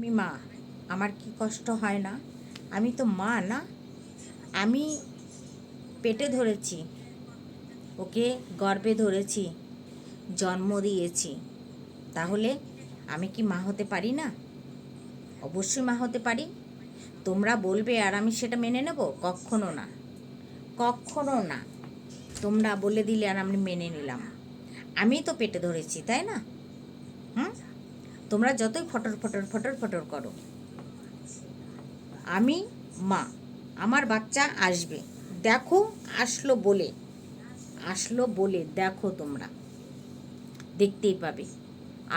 আমি মা, আমার কি কষ্ট হয় না? আমি তো মা না। আমি পেটে ধরেছি, ওকে গর্বে ধরেছি, জন্ম দিয়েছি। তাহলে আমি কি মা হতে পারি না? অবশ্যই মা হতে পারি। তোমরা বলবে আর আমি সেটা মেনে নেব? কখনো না। কখনো না। তোমরা বলে দিলে আর আমি মেনে নিলাম। আমি তো পেটে ধরেছি, তাই না? হুম? তোমরা যতই ফটর ফটর ফটর ফটর করো। আমি মা, আমার বাচ্চা আসবে। দেখো, আসলো বলে আসলো বলে দেখো তোমরা। দেখতেই পাবে,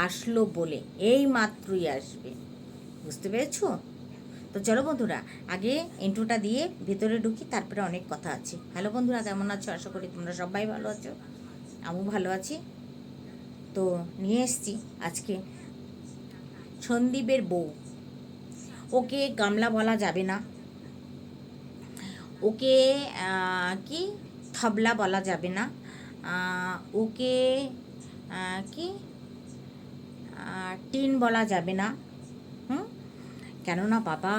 আসলো বলে, এই মাত্রই আসবে। বুঝতে পেরেছ? তো চলো বন্ধুরা, আগে ইন্ট্রোটা দিয়ে ভেতরে ঢুকি, তারপরে অনেক কথা আছে। হ্যালো বন্ধুরা, কেমন আছো? আশা করি তোমরা সবাই ভালো আছো। আমিও ভালো আছি। তো নিয়ে এসছি আজকে সন্দীপের বউ। ওকে গামলা বলা যাবে না। ওকে কি? থাবলা বলা যাবে না। ওকে কি? টিন বলা যাবে না। হুম? কেননা বাবা,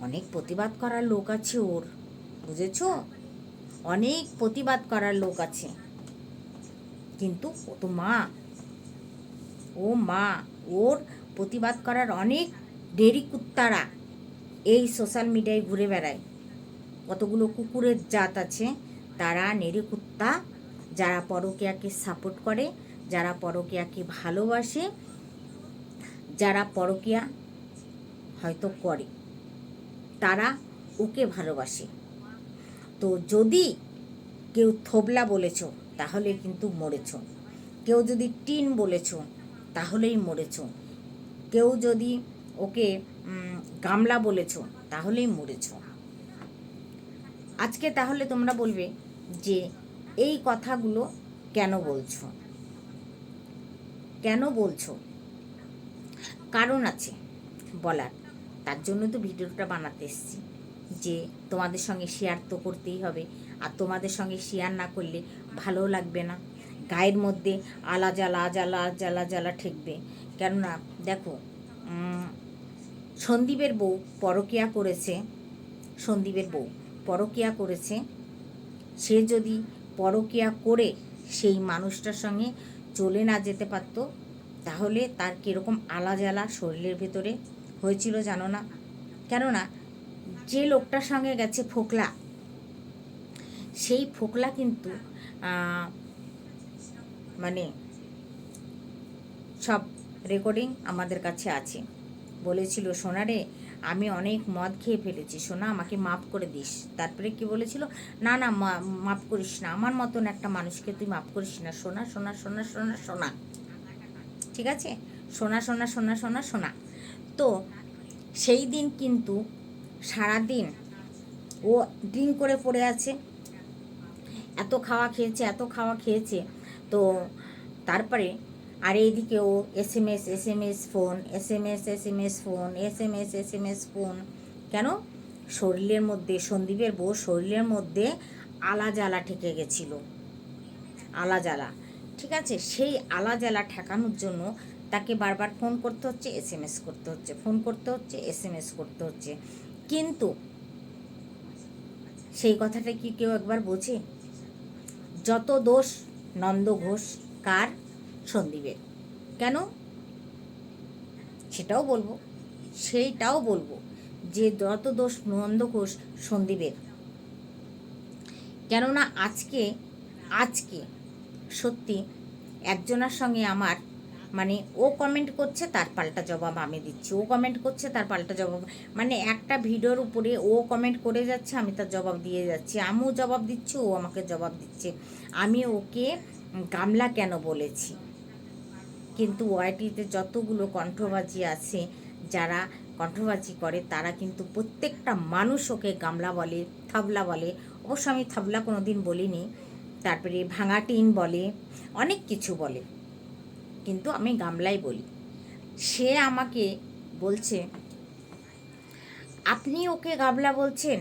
অনেক প্রতিবাদ করার লোক আছে ওর। বুঝেছ? অনেক প্রতিবাদ করার লোক আছে। কিন্তু ও তো মা। ও মা। ওর প্রতিবাদ করার অনেক দেরি কুত্তারা এই সোশ্যাল মিডিয়ায় ঘুরে বেড়ায়। কতগুলো কুকুরের জাত আছে, তারা নেড়ে কুত্তা, যারা পরকীয়াকে সাপোর্ট করে, যারা পরকীয়াকে ভালোবাসে, যারা পরকীয়া হয়তো করে, তারা ওকে ভালোবাসে। তো যদি কেউ থোবলা বলেছ, তাহলে কিন্তু মরেছ। কেউ যদি টিন বলেছ, তাহলেই মরেছ। কেউ যদি ওকে গামলা বলেছ, তাহলেই মরেছ। আজকে তাহলে তোমরা বলবে যে এই কথাগুলো কেন বলছো? কেন বলছো? কারণ আছে বলার। তার জন্য তো ভিডিওটা বানাতে এসেছি, যে তোমাদের সঙ্গে শেয়ার তো করতেই হবে, আর তোমাদের সঙ্গে শেয়ার না করলে ভালো লাগবে না। গায়ের মধ্যে আলা জ্বালা জ্বালা জ্বালা জ্বালা ঠেকবে। কেননা, দেখো সন্দীপের বউ পরকিয়া করেছে, সন্দীপের বউ পরকিয়া করেছে। সে যদি পরকিয়া করে সেই মানুষটার সঙ্গে চলে না যেতে পারতো, তাহলে তার কীরকম আলা জ্বালা শরীরের ভেতরে হয়েছিল জানো না? কেননা, যে লোকটার সঙ্গে গেছে ফোকলা, সেই ফোকলা কিন্তু মানে সব রেকর্ডিং আমাদের কাছে আছে। বলেছিল, সোনারে, আমি অনেক মদ খেয়ে ফেলেছি। সোনা, আমাকে মাফ করে দিস। তারপরে কি বলেছিল? না না মাফ করিস না। আমার মতন একটা মানুষকে তুই মাফ করিস না। সোনা সোনা সোনা সোনা সোনা। ঠিক আছে? সোনা সোনা সোনা সোনা সোনা। তো সেই দিন কিন্তু সারাদিন ও ড্রিঙ্ক করে পড়ে আছে। এত খাওয়া খেয়েছে, এত খাওয়া খেয়েছে। তো তারপরে আর এইদিকে ও S M S S M S phone S M S S M S phone S M S S M S phone. কেন? শরীরের মধ্যে, সন্দীপের বউ শরীরের মধ্যে আলা জ্বালা ঠেকে গেছিল। আলা জ্বালা ঠিক আছে? সেই আলা জ্বালা ঠেকানোর জন্য তাকে বারবার ফোন করতে হচ্ছে এস এম এস করতে হচ্ছে, ফোন করতে হচ্ছে এস এম এস করতে হচ্ছে। কিন্তু সেই কথাটা কি কেউ একবার বোঝে যত দোষ নন্দ ঘোষ কার সন্দীপের? কেন? সেটাও বলব, সেইটাও বলব যে যত দোষ নন্দ ঘোষ সন্দীপের। কেননা আজকে আজকে সত্যি একজনের সঙ্গে আমার মানে ও কমেন্ট করছে, তার পাল্টা জবাব আমি দিচ্ছি। ও কমেন্ট করছে, তার পাল্টা জবাব। মানে একটা ভিডিওর উপরে ও কমেন্ট করে যাচ্ছে, আমি তার জবাব দিয়ে যাচ্ছি। আমিও জবাব দিচ্ছি, ও আমাকে জবাব দিচ্ছে। আমি ওকে গামলা কেন বলেছি? কিন্তু ওয়াইটিতে যতগুলো কণ্ঠবাজি আছে, যারা কণ্ঠবাজি করে, তারা কিন্তু প্রত্যেকটা মানুষ ওকে গামলা বলে, থাবলা বলে। অবশ্য আমি থাবলা কোনো দিন বলিনি, তারপরে ভাঙা টিন বলে, অনেক কিছু বলে। কিন্তু আমি গামলাই বলি। সে আমাকে বলছে, আপনি ওকে গামলা বলছেন?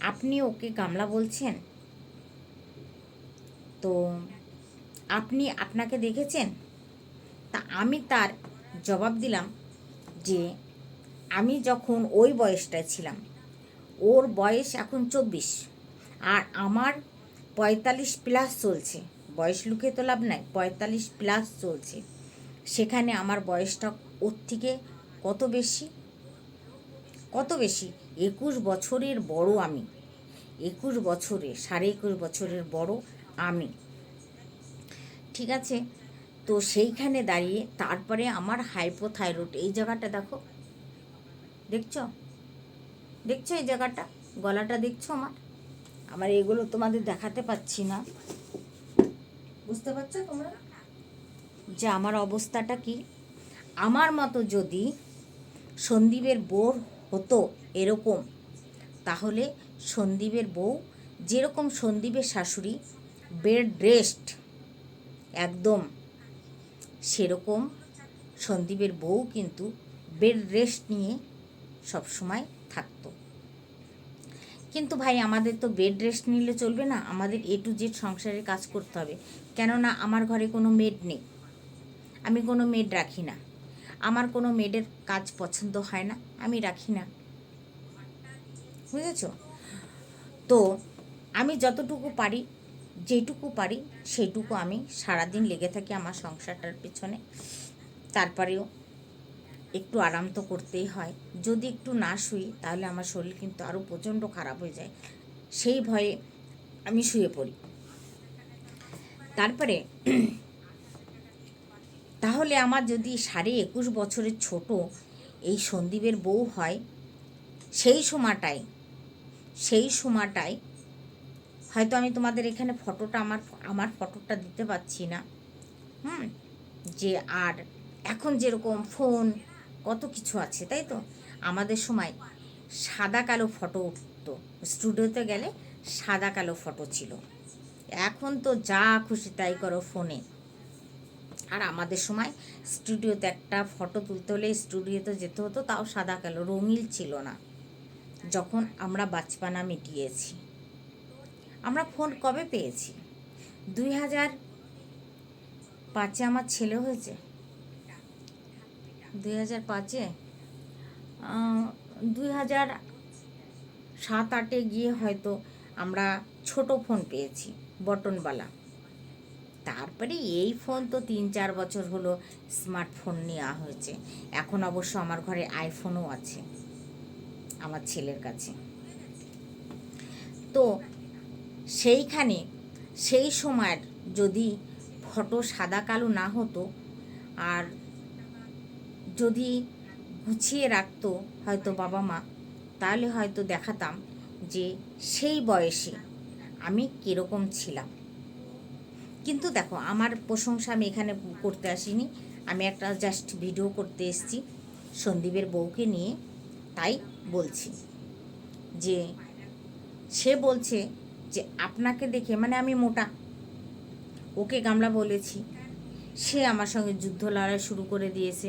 আপনি ওকে গামলা বলছেন? তো আপনি আপনাকে দেখেছেন? তা আমি তার জবাব দিলাম যে আমি যখন ওই বয়সটায় ছিলাম, ওর বয়স এখন চব্বিশ আর আমার পঁয়তাল্লিশ প্লাস চলছে। বয়স লুকিয়ে তো লাভ নাই, পঁয়তাল্লিশ প্লাস চলছে। সেখানে আমার বয়সটা ওর থেকে কত বেশি? কত বেশি? একুশ বছরের বড় আমি। একুশ বছরের, সাড়ে একুশ বছরের বড় আমি। ঠিক আছে? তো সেইখানে দাঁড়িয়ে তারপরে আমার হাইপোথাইরয়েড এই জায়গাটা দেখো। দেখছ? দেখছ এই জায়গাটা? গলাটা দেখছ আমার? আমার এগুলো তোমাদের দেখাতে পাচ্ছি না। বুঝতে পারছ তোমরা? যে আমার অবস্থাটা কি? আমার মতো যদি সন্দীপের বোর হতো এরকম, তাহলে সন্দীপের বউ যেরকম সন্দীপের শাশুড়ি বেড রেস্ট, একদম। সেরকম সন্দীপের বউ কিন্তু বেড রেস্ট নিয়ে সবসময় থাকতো। কিন্তু ভাই, আমাদের তো বেড রেস্ট নিলে চলবে না, আমাদের এ টু জেড সংসারের কাজ করতে হবে। কেননা আমার ঘরে কোনো মেড নেই। আমি কোনো মেড রাখি না। আমার কোনো মেডের কাজ পছন্দ হয় না, আমি রাখি না। বুঝেছ? তো আমি যতটুকু পারি যেটুকু পারি, সেটুকু আমি সারাদিন লেগে থাকি আমার সংসারটার পেছনে। তারপরেও একটু আরাম তো করতেই হয়। যদি একটু না শুই, তাহলে আমার শরীর কিন্তু আরও প্রচণ্ড খারাপ হয়ে যায়। সেই ভয়ে আমি শুয়ে পড়ি। তারপরে, তাহলে আমার যদি সাড়ে একুশ বছরের ছোট এই সন্দীপের বউ হয়, সেই সময়টায় সেই সময়টায় হয়তো আমি তোমাদের এখানে ফটোটা আমার আমার ফটোটা দিতে পারছি না। হুম? যে আর এখন যেরকম ফোন, কত কিছু আছে, তাই তো? আমাদের সময় সাদা কালো ফটো উঠতো। স্টুডিওতে গেলে সাদা কালো ফটো ছিল। এখন তো যা খুশি তাই করো ফোনে। আর আমাদের সময় স্টুডিওতে একটা ফটো তুলতে হলে স্টুডিওতে যেতে হতো, তাও সাদা কালো রঙিল ছিল না। যখন আমরা বাচপানা মিটিয়েছি। আমরা ফোন কবে পেয়েছি? দুই হাজার পাঁচে আমার ছেলে হয়েছে। দুই হাজার পাঁচে? দুই হাজার সাত আটে গিয়ে হয়তো আমরা ছোট ফোন পেয়েছি, বটনওয়ালা। তারপরে এই ফোন তো তিন চার বছর হলো স্মার্টফোন নেওয়া হয়েছে। এখন অবশ্য আমার ঘরে আইফোনও আছে, আমার ছেলের কাছে। তো সেইখানে, সেই সময়ের যদি ফটো সাদা কালো না হতো আর যদি গুছিয়ে রাখতো হয়তো বাবা মা, তাহলে হয়তো দেখাতাম যে সেই বয়সে আমি কীরকম ছিলাম। কিন্তু দেখো, আমার প্রশংসা আমি এখানে করতে আসিনি। আমি একটা জাস্ট ভিডিও করতে এসেছি সন্দীপের বউকে নিয়ে, তাই বলছি যে সে বলছে যে আপনাকে দেখে মানে আমি মোটা, ওকে গামলা বলেছি। সে আমার সঙ্গে যুদ্ধ লড়াই শুরু করে দিয়েছে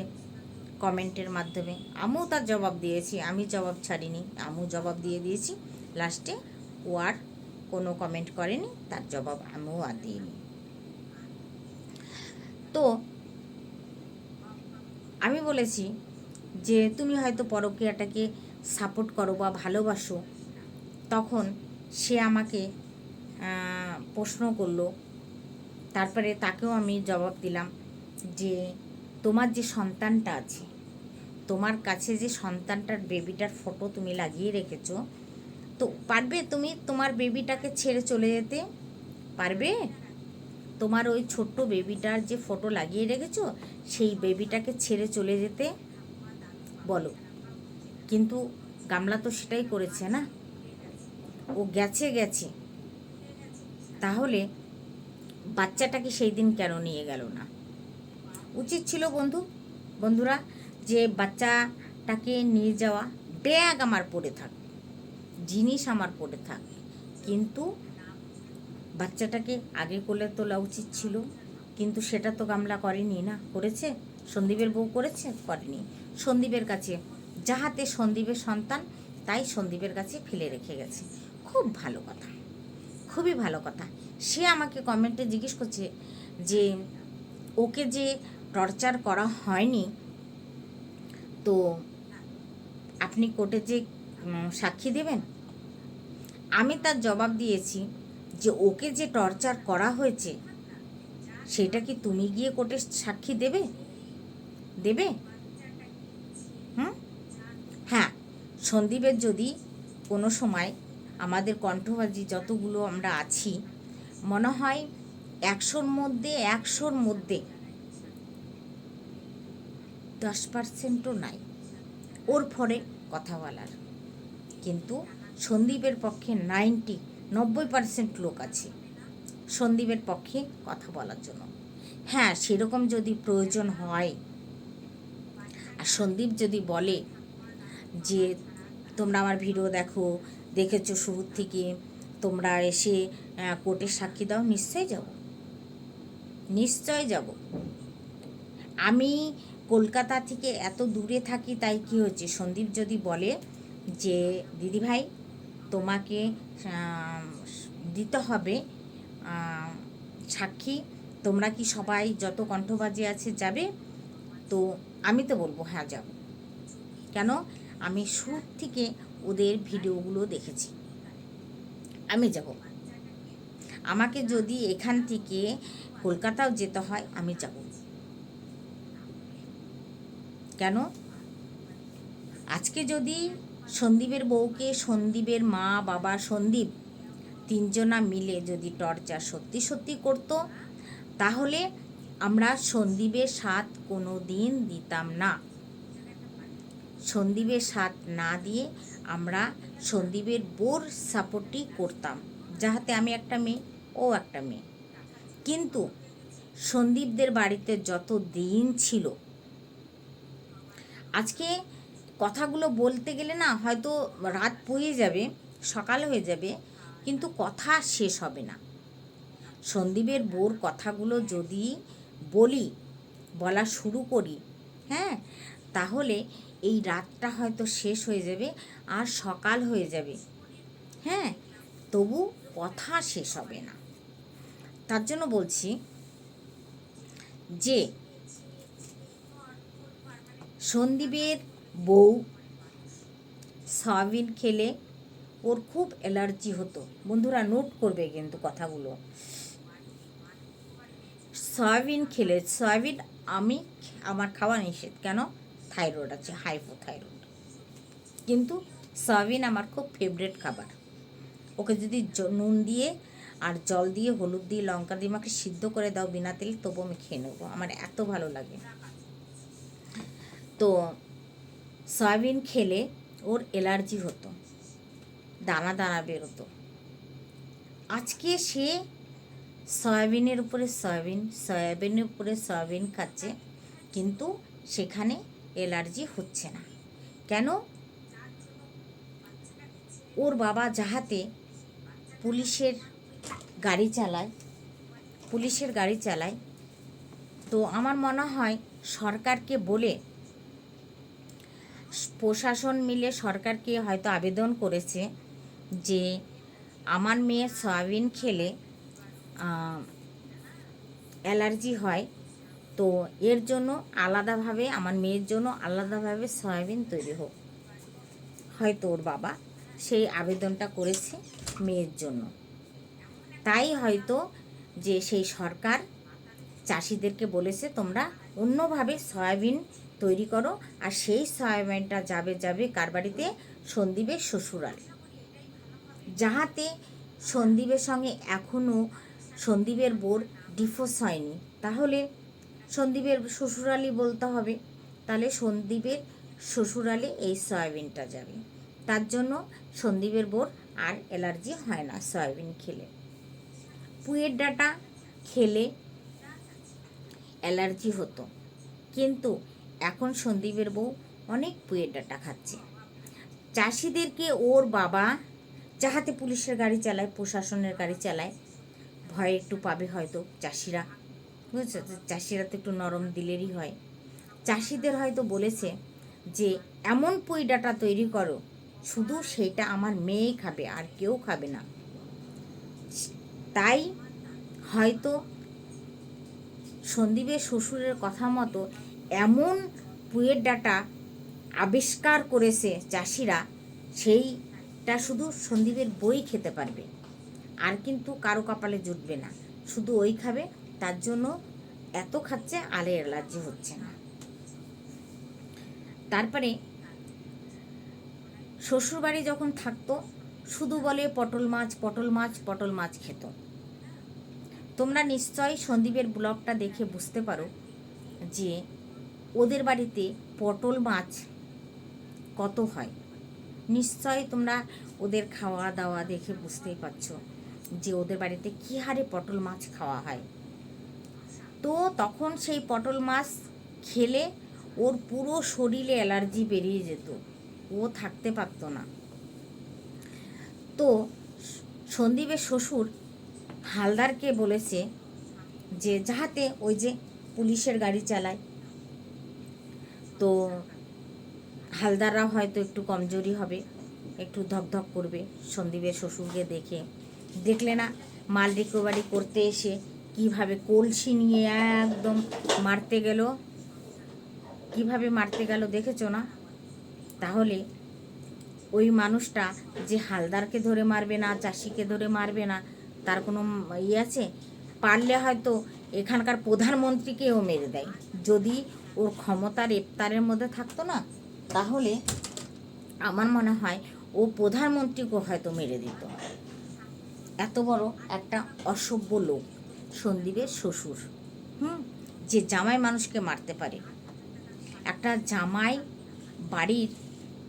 কমেন্টের মাধ্যমে। আমিও তার জবাব দিয়েছি, আমি জবাব ছাড়িনি, আমিও জবাব দিয়ে দিয়েছি। লাস্টে ও আর কোনো কমেন্ট করেনি, তার জবাব আমিও আর দিইনি। তো আমি বলেছি যে, তুমি হয়তো পরকীয়াটাকে সাপোর্ট করো বা ভালোবাসো। তখন সে আমাকে প্রশ্ন করল। তারপরে তাকেও আমি জবাব দিলাম যে, তোমার যে সন্তানটা আছে, তোমার কাছে যে সন্তানটার বেবিটার ফটো তুমি লাগিয়ে রেখেছো, তো পারবে তুমি তোমার বেবিটাকে ছেড়ে চলে যেতে? পারবে? তোমার ওই ছোট্ট বেবিটার যে ফটো লাগিয়ে রেখেছো, সেই বেবিটাকে ছেড়ে চলে যেতে? বলো। কিন্তু গামলা তো সেটাই করেছে না? ও গেছে গেছে। তাহলে বাচ্চাটাকে সেই দিন কেন নিয়ে গেল না? উচিত ছিল বন্ধু, বন্ধুরা, যে বাচ্চাটাকে নিয়ে যাওয়া। ব্যাগ আমার পড়ে থাক, জিনিস আমার পড়ে থাক। কিন্তু বাচ্চাটাকে আগে কোলে তোলা উচিত ছিল। কিন্তু সেটা তো গামলা করেনি না। করেছে? সন্দীপের বউ করেছে? করেনি। সন্দীপের কাছে, যাহাতে সন্দীপের সন্তান, তাই সন্দীপের কাছে ফেলে রেখে গেছে। খুব ভালো কথা। খুবই ভালো কথা। সে আমাকে কমেন্টে জিজ্ঞেস করছে যে, ওকে যে টর্চার করা হয়নি, তো আপনি কোর্টে যে সাক্ষী দেবেন? আমি তার জবাব দিয়েছি যে, ওকে যে টর্চার করা হয়েছে, সেটা কি তুমি গিয়ে কোর্টে সাক্ষী দেবে? দেবে? হুম? হ্যাঁ। সন্দীপের যদি কোনো সময় আমাদের কণ্ঠবাজি যতগুলো আমরা আছি, মনে হয় একশোর মধ্যে একশোর মধ্যে দশ পার্সেন্টও নাই ওর ফরে কথা বলার। কিন্তু সন্দীপের পক্ষে নাইনটি, নব্বই পার্সেন্ট লোক আছে সন্দীপের পক্ষে কথা বলার জন্য। হ্যাঁ সেরকম যদি প্রয়োজন হয়। আর সন্দীপ যদি বলে যে, তোমরা আমার ভিডিও দেখো দেখেছ শুরুর থেকে তোমরা এসে আহ, কোর্টে সাক্ষী দাও নিশ্চয়ই যাব। নিশ্চয় যাব। আমি কলকাতা থেকে এত দূরে থাকি তাই কি হচ্ছে সন্দীপ যদি বলে যে দিদিভাই তোমাকে দিতে হবে সাক্ষী তোমরা কি সবাই যত কণ্ঠবাজি আছে যাবে? তো আমি তো বলব হ্যাঁ যাব। কেন? আমি শুরু থেকে ওদের ভিডিওগুলো দেখেছি। আমি যাব। আমাকে যদি এখান থেকে কলকাতাও যেতে হয়, আমি যাব। কেন? আজকে যদি সন্দীপের বউকে সন্দীপের মা, বাবা, সন্দীপ তিনজনা মিলে যদি টর্চার সত্যি সত্যি করতো, তাহলে আমরা সন্দীপের স্বাদ কোনো দিন দিতাম না। সন্দীপের স্বাদ না দিয়ে আমরা সন্দীপের বোর সাপোর্টই করতাম, যাহাতে আমি একটা মেয়ে, ও একটা মেয়ে। কিন্তু সন্দীপদের বাড়িতে যত দিন ছিল, আজকে কথাগুলো বলতে গেলে না, হয়তো রাত পড়ে যাবে, সকাল হয়ে যাবে, কিন্তু কথা শেষ হবে না। সন্দীপের বোর কথাগুলো যদি বলি, বলা শুরু করি হ্যাঁ তাহলে এই রাতটা হয়তো শেষ হয়ে যাবে আর সকাল হয়ে যাবে। হ্যাঁ তবু কথা শেষ হবে না। তার জন্য বলছি যে, সন্দীপের বউ সয়াবিন খেলে ওর খুব অ্যালার্জি হতো। বন্ধুরা, নোট করবে কিন্তু কথাগুলো। সয়াবিন খেলে সয়াবিন আমি, আমার খাওয়া নিষেধ। কেন? থাইরয়েড আছে হাইপো থাইরয়েড কিন্তু সয়াবিন আমার খুব ফেভারেট খাবার। ওকে যদি নুন দিয়ে আর জল দিয়ে, হলুদ দিয়ে, লঙ্কা দিয়ে আমাকে সিদ্ধ করে দাও বিনা তেল, তবু আমি খেয়ে নেব। আমার এত ভালো লাগে। তো সয়াবিন খেলে ওর অ্যালার্জি হতো, দানা দানা বেরোতো। আজকে সে সয়াবিনের উপরে সয়াবিন, সয়াবিনের উপরে সয়াবিন খাচ্ছে, কিন্তু সেখানে অ্যালার্জি হচ্ছে না। কেন? ওর বাবা যাহাতে পুলিশের গাড়ি চালায়, পুলিশের গাড়ি চালায়, তো আমার মনে হয় সরকারকে বলে প্রশাসন মিলে সরকারকে হয়তো আবেদন করেছে যে আমার মেয়ে সয়াবিন খেলে অ্যালার্জি হয়। তো এর জন্য আলাদাভাবে, আমার মেয়ের জন্য আলাদাভাবে সয়াবিন তৈরি হোক। হয়তো ওর বাবা সেই আবেদনটা করেছে মেয়ের জন্য। তাই হয়তো যে সেই সরকার চাষিদেরকে বলেছে, তোমরা অন্যভাবে সয়াবিন তৈরি করো আর সেই সয়াবিনটা যাবে যাবে কার বাড়িতে? সন্দীপের শ্বশুরাল যাহাতে সন্দীপের সঙ্গে এখনও সন্দীপের বোর ডিফোর্স হয়নি, তাহলে সন্দীপের শ্বশুরালই বলতে হবে। তাহলে সন্দীপের শ্বশুরালে এই সয়াবিনটা যাবে। তার জন্য সন্দীপের বোর আর অ্যালার্জি হয় না সয়াবিন খেলে। পুয়ের ডাটা খেলে অ্যালার্জি হতো। কিন্তু এখন সন্দীপের বউ অনেক পুয়ের ডাটা খাচ্ছে। চাষিদেরকে ওর বাবা যাহাতে পুলিশের গাড়ি চালায়, প্রশাসনের গাড়ি চালায়, ভয় একটু পাবে হয়তো চাষিরা। বুঝছ? চাষিরা তো একটু নরম দিলেরই হয়। চাষিদের হয়তো বলেছে যে, এমন পুই ডাটা তৈরি করো, শুধু সেটা আমার মেয়েই খাবে, আর কেউ খাবে না। তাই হয়তো সন্দীপের শ্বশুরের কথা মতো এমন পুয়ের ডাটা আবিষ্কার করেছে চাষিরা, সেইটা শুধু সন্দীপের বই খেতে পারবে। আর কিন্তু কারও কপালে জুটবে না। শুধু ওই খাবে তার জন্য এত খাচ্ছে আলে অ্যালার্জি হচ্ছে না। তারপরে শ্বশুরবাড়ি যখন থাকতো, শুধু বলে পটল মাছ পটল মাছ পটল মাছ খেত। তোমরা নিশ্চয়ই সন্দীপের ব্লগটা দেখে বুঝতে পারো যে ওদের বাড়িতে পটল মাছ কত হয়। নিশ্চয়ই তোমরা ওদের খাওয়া দাওয়া দেখে বুঝতেই পারছ যে ওদের বাড়িতে কী হারে পটল মাছ খাওয়া হয়। তো তখন সেই পটল মাছ খেলে ওর পুরো শরীরে অ্যালার্জি বেরিয়ে যেত। ও থাকতে পারতো না। তো সন্দীপের শ্বশুর হালদারকে বলেছে যে, যাহাতে ওই যে পুলিশের গাড়ি চালায়। তো হালদাররা হয়তো একটু কমজোরি হবে, একটু ধকধক করবে। সন্দীপের শ্বশুরকে দেখে, দেখলে না, মাল রিকভারি করতে এসে কীভাবে কলসি নিয়ে একদম মারতে গেল? কীভাবে মারতে গেল দেখেছ না? তাহলে ওই মানুষটা যে হালদারকে ধরে মারবে না, চাষিকে ধরে মারবে না, তার কোনো ইয়ে আছে? পারলে হয়তো এখানকার প্রধানমন্ত্রীকেও মেরে দেয়। যদি ওর ক্ষমতার ইফতারের মধ্যে থাকতো না, তাহলে আমার মনে হয় ও প্রধানমন্ত্রীকেও হয়তো মেরে দিত। এত বড় একটা অসভ্য লোক। সন্দীপের শ্বশুর। হুম? যে জামাই মানুষকে মারতে পারে। একটা জামাই বাড়ির,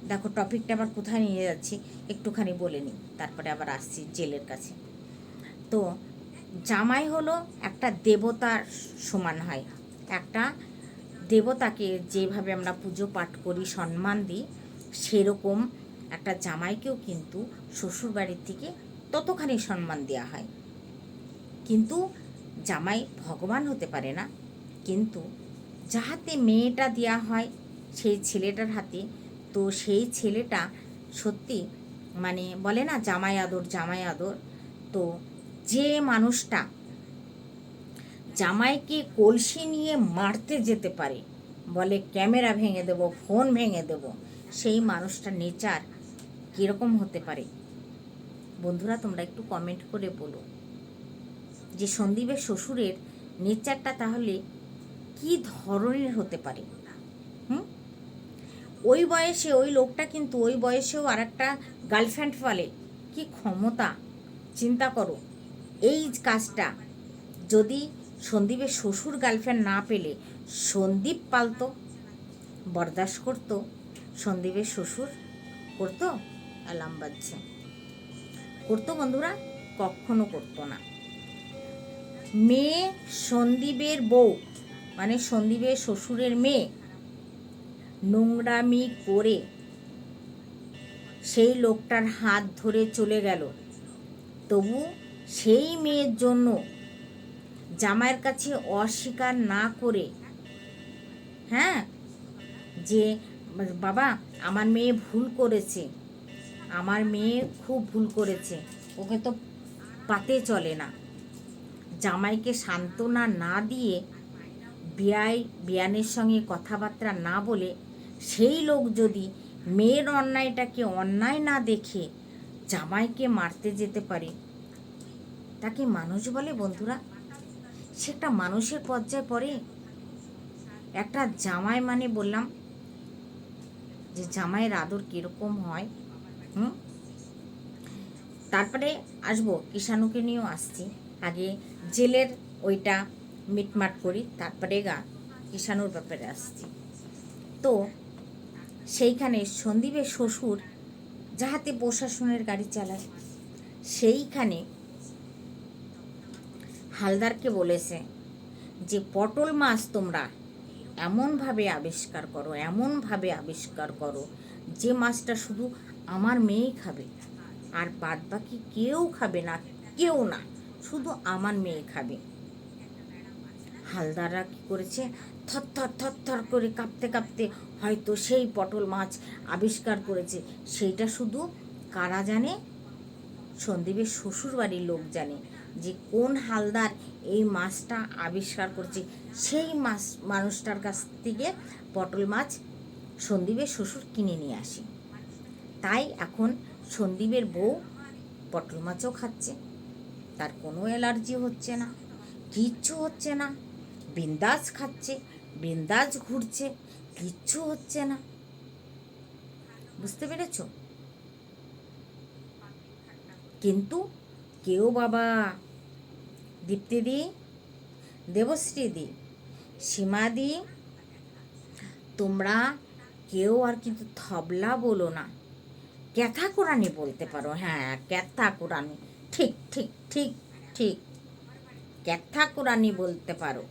দেখো টপিকটা আবার কোথায় নিয়ে যাচ্ছি, একটুখানি বলে নিই, তারপরে আবার আসছি জেলের কাছে। তো জামাই হলো একটা দেবতার সমান হয়। একটা দেবতাকে যেভাবে আমরা পুজো পাঠ করি, সম্মান দিই, সেরকম একটা জামাইকেও কিন্তু শ্বশুরবাড়ির থেকে ততখানি সম্মান দেওয়া হয়। কিন্তু জামাই ভগবান হতে পারে না। কিন্তু যাহাতে মেয়েটা দেওয়া হয়, সেই ছেলেটার হাতে, তো সেই ছেলেটা সত্যি মানে বলে না, জামাই আদর জামাই আদর। তো যে মানুষটা জামাইকে কলসি নিয়ে মারতে যেতে পারে, বলে ক্যামেরা ভেঙে দেব, ফোন ভেঙে দেব, সেই মানুষটার নেচার কীরকম হতে পারে? বন্ধুরা, তোমরা একটু কমেন্ট করে বলো। যে সন্দীপের শ্বশুরের নেচারটা তাহলে কি ধরনের হতে পারে হুম? ওই বয়সে ওই লোকটা কিন্তু ওই বয়সেও আর একটা গার্লফ্রেন্ড ফলে কি ক্ষমতা? চিন্তা করো। এই কাজটা যদি সন্দীপের শ্বশুর গার্লফ্রেন্ড না পেলে, সন্দীপ পালতো, বরদাস্ত করতো, সন্দীপের শ্বশুর করতো অ্যালার্ম বাজছে করতো বন্ধুরা? কখনো করতো না। মেয়ে সন্দীপের বউ মানে সন্দীপের শ্বশুরের মেয়ে, নোংরামি করে সেই লোকটার হাত ধরে চলে গেল। তবু সেই মেয়ের জন্য জামাইয়ের কাছে অস্বীকার না করে হ্যাঁ যে বাবা, আমার মেয়ে ভুল করেছে, আমার মেয়ে খুব ভুল করেছে, ওকে তো পাতে চলে না। জামাইকে সান্ত্বনা না দিয়ে বিয়াই, বিয়ানের সঙ্গে কথাবার্তা না বলে সেই লোক যদি মেয়ের অন্যায়টাকে অন্যায় না দেখে জামাইকে মারতে যেতে পারে, তাকে মানুষ বলে বন্ধুরা। সেটা মানুষের পর্যায়ে পড়ে। একটা জামাই মানে বললাম যে জামাইয়ের আদর কীরকম হয়, হুম? তারপরে আসব, কিষাণুকে নিয়েও আসছি। আগে জেলের ওইটা মিটমাট করি, তারপরে গা কিষাণুর ব্যাপারে আসছি। তো সেইখানে সন্দীপের শ্বশুর যাহাতে প্রশাসনের গাড়ি চালায়, সেইখানে হালদারকে বলেছে যে, পটল মাছ তোমরা এমনভাবে আবিষ্কার করো, এমনভাবে আবিষ্কার করো যে মাছটা শুধু আমার মেয়েই খাবে, আর বাদ বাকি কেউ খাবে না, কেউ না। শুধু আমার মেয়ে খাবে। হালদাররা কী করেছে? থর থর থর থর করে কাঁপতে কাঁপতে হয়তো সেই পটল মাছ আবিষ্কার করেছে। সেইটা শুধু কারা জানে? সন্দীপের শ্বশুর বাড়ির লোক জানে যে কোন হালদার এই মাছটা আবিষ্কার করছে। সেই মাছ, মানুষটার কাছ থেকে পটল মাছ সন্দীপের শ্বশুর কিনে নিয়ে আসে। তাই এখন সন্দীপের বউ পটল মাছও খাচ্ছে। তার কোনো অ্যালার্জি হচ্ছে না, কিচ্ছু হচ্ছে না, বিন্দাস খাচ্ছে, বিন্দাস ঘুরছে, কিচ্ছু হচ্ছে না। বুঝতে পেরেছ? কিন্তু কেউ বাবা দীপ্তিদি দেবশ্রীদি সীমাদি তোমরা কেউ আর কিন্তু থবলা বলো না। ক্যাথা কোরআনি বলতে পারো হ্যাঁ ক্যাথা কোরআনি ঠিক ঠিক ঠিক ঠিক। ক্যাথা কোরআনি বলতে পারো।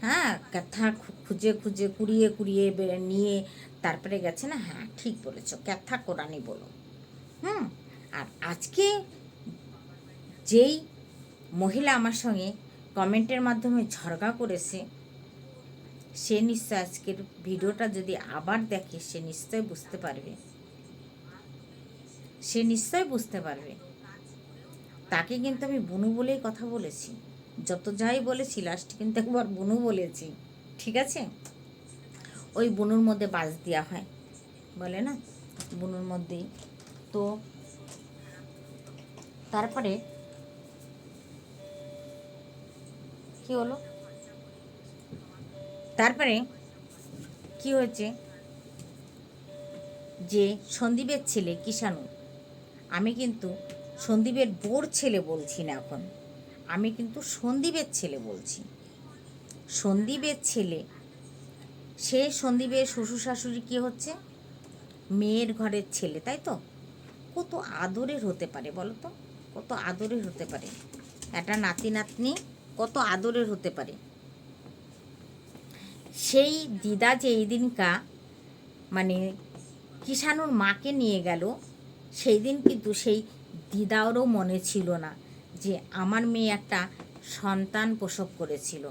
হ্যাঁ ক্যাথা খুঁজে খুঁজে, কুড়িয়ে কুড়িয়ে বে- নিয়ে তারপরে গেছে না? হ্যাঁ ঠিক বলেছ ক্যাথা কোরআনি বলো। হুম, আর আজকে যেই মহিলা আমার সঙ্গে কমেন্টের মাধ্যমে ঝরগা করেছে, সে নিশ্চয় আজকের ভিডিওটা যদি আবার দেখে, সে নিশ্চয় বুঝতে পারবে। সে নিশ্চয় বুঝতে পারবে। তাকে কিন্তু আমি বুনু বলেই কথা বলেছি। যত যাই বলেছি লাস্ট কিন্তু একবার বুনু বলেছি। ঠিক আছে? ওই বনুর মধ্যে বাজ দেওয়া হয়। বলে না? বুনুর মধ্যেই। তো তারপরে কি হলো? তারপরে কি হয়েছে? যে সন্দীপের ছেলে কিষাণু, আমি কিন্তু সন্দীপের বোর ছেলে বলছি না এখন। আমি কিন্তু সন্দীপের ছেলে বলছি। সন্দীপের ছেলে। সে সন্দীপের শ্বশুর শাশুড়ি কী হচ্ছে? মেয়ের ঘরের ছেলে, তাই তো? কত আদরের হতে পারে বলো তো? কত আদরের হতে পারে? একটা নাতি নাতনি কত আদরের হতে পারে? সেই দিদা যে এই দিনকা মানে কিষানুর মাকে নিয়ে গেল সেই দিন কিন্তু সেই দিদারও মনে ছিল না যে আমার মেয়ে একটা সন্তান প্রসব করেছিল।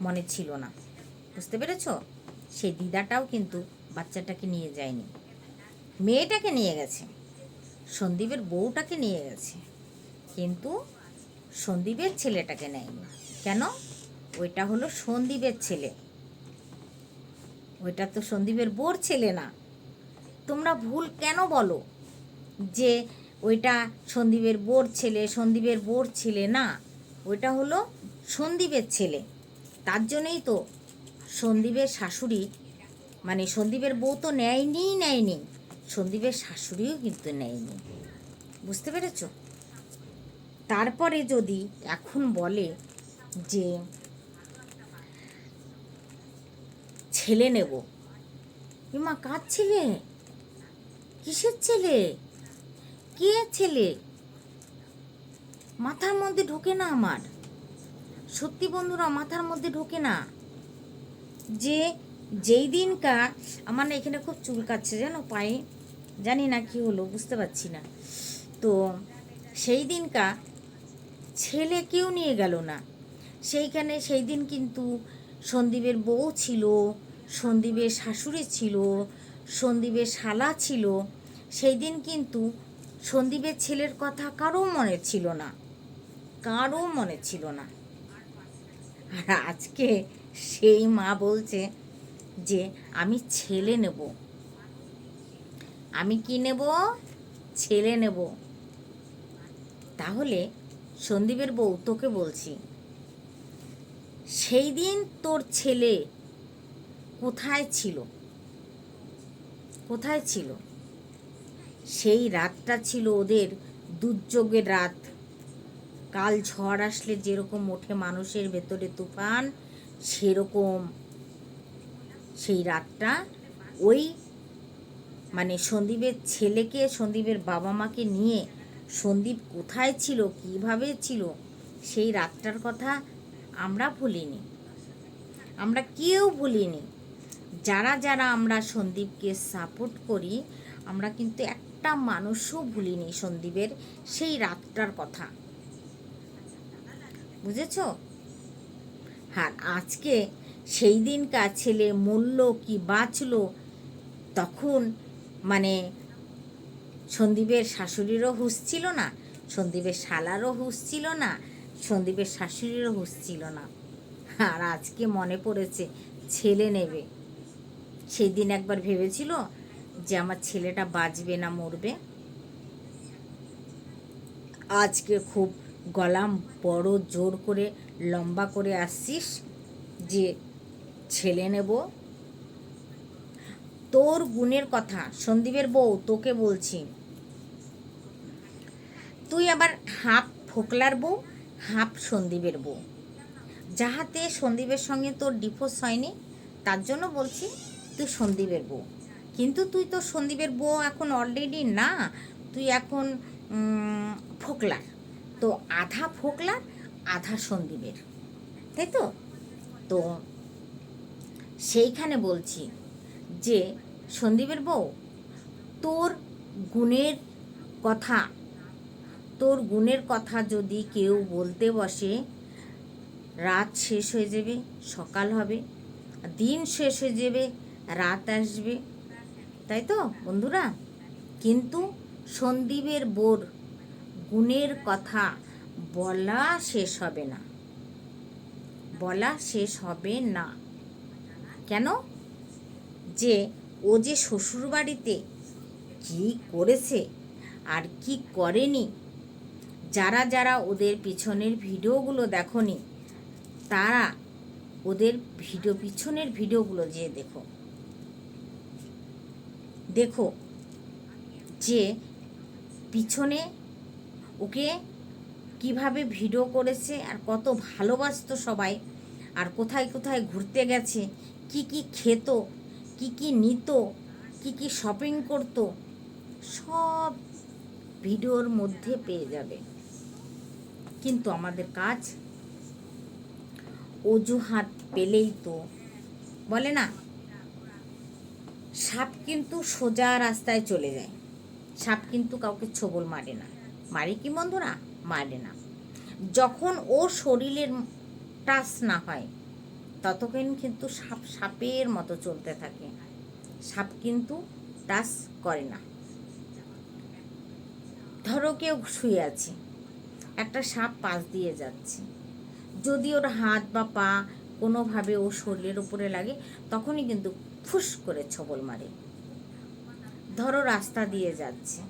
মনে ছিল না। বুঝতে পেরেছ? সেই দিদাটাও কিন্তু বাচ্চাটাকে নিয়ে যায়নি। মেয়েটাকে নিয়ে গেছে। সন্দীপের বউটাকে নিয়ে গেছে। কিন্তু সন্দীপের ছেলেটাকে নেয়নি। কেন? ওইটা হলো সন্দীপের ছেলে। ওইটা তো সন্দীপের বোর ছেলে না। তোমরা ভুল কেন বলো? যে ওইটা সন্দীপের বোর ছেলে, সন্দীপের বোর ছেলে না, ওইটা হলো সন্দীপের ছেলে। তার জন্যই তো সন্দীপের শাশুড়ি মানে সন্দীপের বউ তো নেয়নি নেয়নি। সন্দীপের শাশুড়িও কিন্তু নেয়নি। বুঝতে পেরেছ? তারপরে যদি এখন বলে যে ছেলে নেব। মা কার ছেলে? কিসের ছেলে? কে ছেলে? মাথার মধ্যে ঢোকে না আমার। সত্যি বন্ধুরা, মাথার মধ্যে ঢোকে না। যে, যেই দিনকা আমার না এখানে খুব চুল কাচ্ছে জানো পায়ে? জানি না কি হলো, বুঝতে পারছি না। তো, সেই দিনকা ছেলে কেউ নিয়ে গেল না। সেইখানে, সেই দিন কিন্তু সন্দীপের বউ ছিল, সন্দীপের শাশুড়ি ছিল, সন্দীপের শালা ছিল। সেই দিন কিন্তু সন্দীপের ছেলের কথা কারও মনে ছিল না। কারও মনে ছিল না। আর আজকে সেই মা বলছে যে, আমি ছেলে নেব। আমি কি নেব? ছেলে নেব। তাহলে সন্দীপের বউ তোকে বলছি, সেই দিন তোর ছেলে কোথায় ছিল? কোথায় ছিল? সেই রাতটা ছিল ওদের দুর্যোগের রাত। কাল ঝড় আসলে যেরকম ওঠে মানুষের ভেতরে তুফান, সেরকম সেই রাতটা ওই মানে সন্দীপের ছেলেকে, সন্দীপের বাবা মাকে নিয়ে সন্দীপ কোথায় ছিল, কীভাবে ছিল, সেই রাতটার কথা আমরা ভুলিনি। আমরা কেউ ভুলিনি। যারা যারা আমরা সন্দীপকে সাপোর্ট করি, আমরা কিন্তু একটা মানুষও ভুলিনি সন্দীপের সেই রাতটার কথা। বুঝেছ? আর আজকে সেই দিনকার ছেলে মরল কি বাঁচলো, তখন মানে সন্দীপের শাশুড়িরও হুঁশ ছিল না, সন্দীপের শালারও হুঁশ ছিল না, সন্দীপের শাশুড়িরও হুঁশ ছিল না। আর আজকে মনে পড়েছে, ছেলে নেবে। সেই দিন একবার ভেবেছিল যে আমার ছেলেটা বাঁচবে না, মরবে। আজকে খুব গলাম, বড় জোর করে, লম্বা করে আসছিস যে ছেলে নেব। তোর গুণের কথা, সন্দীপের বউ, তোকে বলছি। তুই আবার হাফ ফোকলার বউ, হাফ সন্দীপের বউ। যাহাতে সন্দীপের সঙ্গে তোর ডিফোর্স হয়নি, তার জন্য বলছি তুই সন্দীপের বউ। কিন্তু তুই তো সন্দীপের বউ এখন অলরেডি না, তুই এখন ফোকলার। তো আধা ফোকলার, আধা সন্দীপের। তাই তো? তো সেইখানে বলছি যে, সন্দীপের বউ, তোর গুণের কথা, তোর গুণের কথা যদি কেউ বলতে বসে, রাত শেষ হয়ে যাবে, সকাল হবে, দিন শেষ হয়ে যাবে, রাত আসবে তাই তো বন্ধুরা? কিন্তু সন্দীপের বোর গুণের কথা বলা শেষ হবে না। বলা শেষ হবে না। কেন? যে ও যে শ্বশুরবাড়িতে কী করেছে আর কি করেনি, যারা যারা ওদের পিছনের ভিডিওগুলো দেখনি, তারা ওদের ভিডিও, পিছনের ভিডিওগুলো যে দেখো। দেখো যে পিছনে ওকে কীভাবে ভিডিও করেছে আর কত ভালোবাসতো সবাই আর কোথায় কোথায় ঘুরতে গেছে, কি কি খেত, কি কি নিত, কি কি শপিং করতো, সব ভিডিওর মধ্যে পেয়ে যাবে। কিন্তু আমাদের কাজ অজুহাত পেলেই তো বলে না? সাপ কিন্তু সোজা রাস্তায় চলে যায়। সাপ কিন্তু কাউকে ছোবল মারে না। মারে কি বন্ধুরা? মারে না। যখন ওর শরীরের টাচ না হয়, ততক্ষণ কিন্তু সাপ সাপের মতো চলতে থাকে। সাপ কিন্তু টাচ করে না। ধরো কেউ শুয়ে আছে। একটা সাপ পাশ দিয়ে যাচ্ছে। যদি ওর হাত বা পা কোনোভাবে ও শরীরের উপরে লাগে, তখনই কিন্তু ফুস করে ছবল মারে। ধরো রাস্তা দিয়ে যাচ্ছে।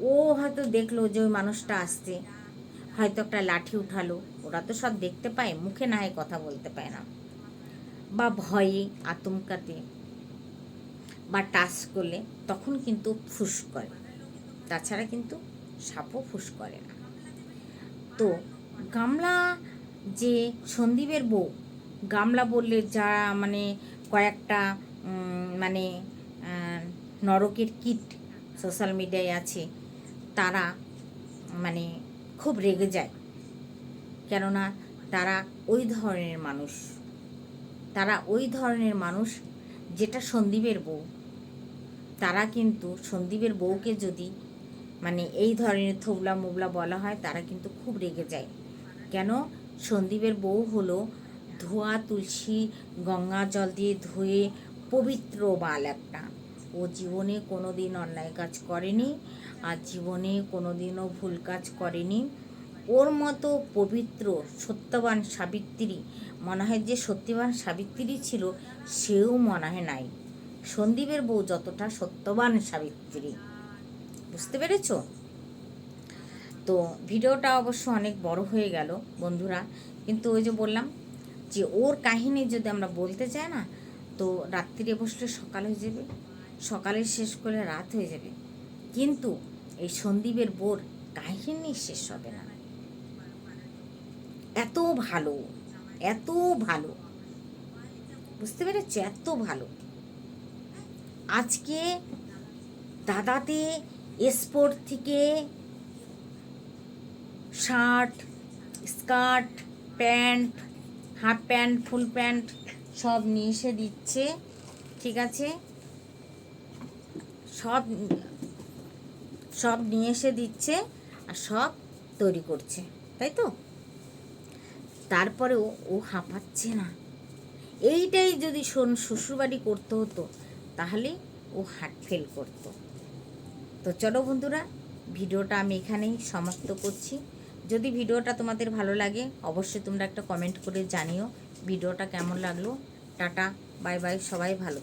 ও হয়তো দেখল যে ওই মানুষটা আসছে। হয়তো একটা লাঠি উঠালো। ওরা তো সব দেখতে পায়, মুখে না হয় কথা বলতে পায় না। বা ভয়ে, আতঙ্কাতে বা টাচ করলে তখন কিন্তু ফুস করে। তাছাড়া কিন্তু সাপও ফুস করে না। তো গামলা যে সন্দীপের বউ, গামলা বললে যা মানে কয়েকটা মানে নরকের কিট সোশ্যাল মিডিয়ায় আছে, তারা মানে খুব রেগে যায়। কেননা, তারা ওই ধরনের মানুষ। তারা ওই ধরনের মানুষ যেটা সন্দীপের বউ। তারা কিন্তু সন্দীপের বউকে যদি মানে এই ধরনের থোবলা মোবলা বলা হয়, তারা কিন্তু খুব রেগে যায়। কেন? সন্দীপের বউ হলো ধোয়া তুলসী, গঙ্গা জল দিয়ে ধুয়ে পবিত্র বাল একটা। ও জীবনে কোনো দিন অন্যায় কাজ করেনি, আর জীবনে কোনো দিনও ভুল কাজ করেনি। ওর মতো পবিত্র, সত্যবান সাবিত্রী, মনে হয় যে সত্যবান সাবিত্রী ছিল, সেও মনে হয় নাই। সন্দীপের বউ যতটা সত্যবান সাবিত্রী। বুঝতে পেরেছ? তো ভিডিওটা অবশ্য অনেক বড় হয়ে গেল বন্ধুরা, কিন্তু ওই যে বললাম যে ওর কাহিনী যদি আমরা বলতে চাই না, তো রাত্রিরে বসলে সকাল হয়ে যাবে, সকালে শেষ করলে রাত হয়ে যাবে। কিন্তু এই সন্দীপের বোর কাহিনী শেষ হবে না। এত ভালো এত ভালো। বুঝতে পেরেছ? এত ভালো। আজকে দাদাতে স্পোর্ট থেকে shirt, skirt, pant half pant, full pant সব নিয়ে এসে দিচ্ছে, ঠিক আছে? সব সব নিয়ে এসে দিচ্ছে আর সব তৈরি করছে, তাই তো? তারপরেও ও হাঁপাচ্ছে না। এইটাই যদি শোন, শ্বশুরবাড়ি করতে হতো, তাহলে ও হার্ট ফেল করতো। তো চলো বন্ধুরা, ভিডিওটা আমি এখানেই সমাপ্ত করছি। যদি ভিডিওটা তোমাদের ভালো লাগে, অবশ্যই তোমরা একটা কমেন্ট করে জানিও। ভিডিওটা কেমন লাগল? টাটা বাই বাই সবাই ভালো